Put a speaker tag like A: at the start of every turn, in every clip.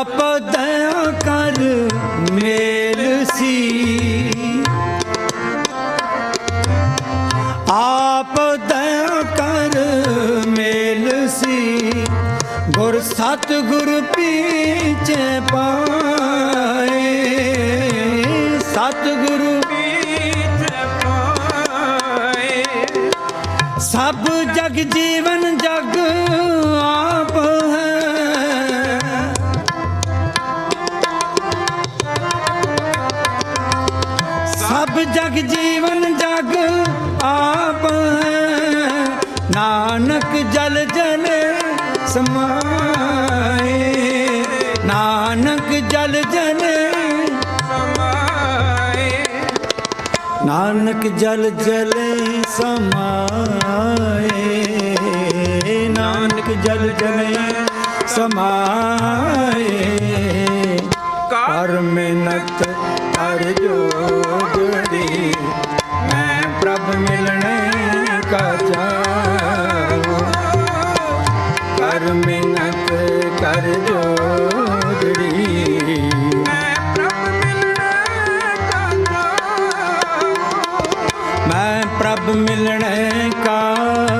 A: ਆਪ ਦਇਆ ਕਰ ਮੇਲ ਸੀ। ਆਪ ਦਇਆ ਕਰ ਮੇਲ ਸੀ। ਗੁਰ ਸਤ ਗੁਰ ਪੀਛੇ ਪਾਏ। ਸਤ ਗੁਰੂ ਸਭ ਜਗ ਜੀਵਨ ਜਗ ਸਭ ਜਗ ਜੀਵਨ ਜਗ ਆਪ ਨਾਨਕ ਜਲ ਜਲ ਸਮਾਏ, ਨਾਨਕ ਜਲ ਜਲ ਨਾਨਕ ਜਲ ਜਲ ਸਮਾਏ, ਨਾਨਕ ਜਲ ਜਲ ਸਮਾਏ। ਕਰ ਮਿਹਨਤ ਕਰ ਜੋੜੀ ਮੈਂ ਪ੍ਰਭ ਮਿਲਣੇ ਕਾ ਚਾਹੂੰ। ਕਰ ਮਿਹਨਤ ਕਰ ਜੋੜੀ ਮੈਂ ਪ੍ਰਭ ਮਿਲਣੇ ਕਾ ਚਾਹੂੰ।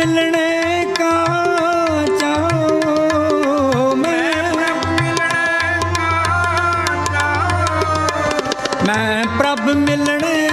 A: ਪ੍ਰਭ ਮਿਲਣੇ ਕਾ ਚਾਹੋ ਮੈਂ ਮੈਂ ਪ੍ਰਭ ਮਿਲਣੇ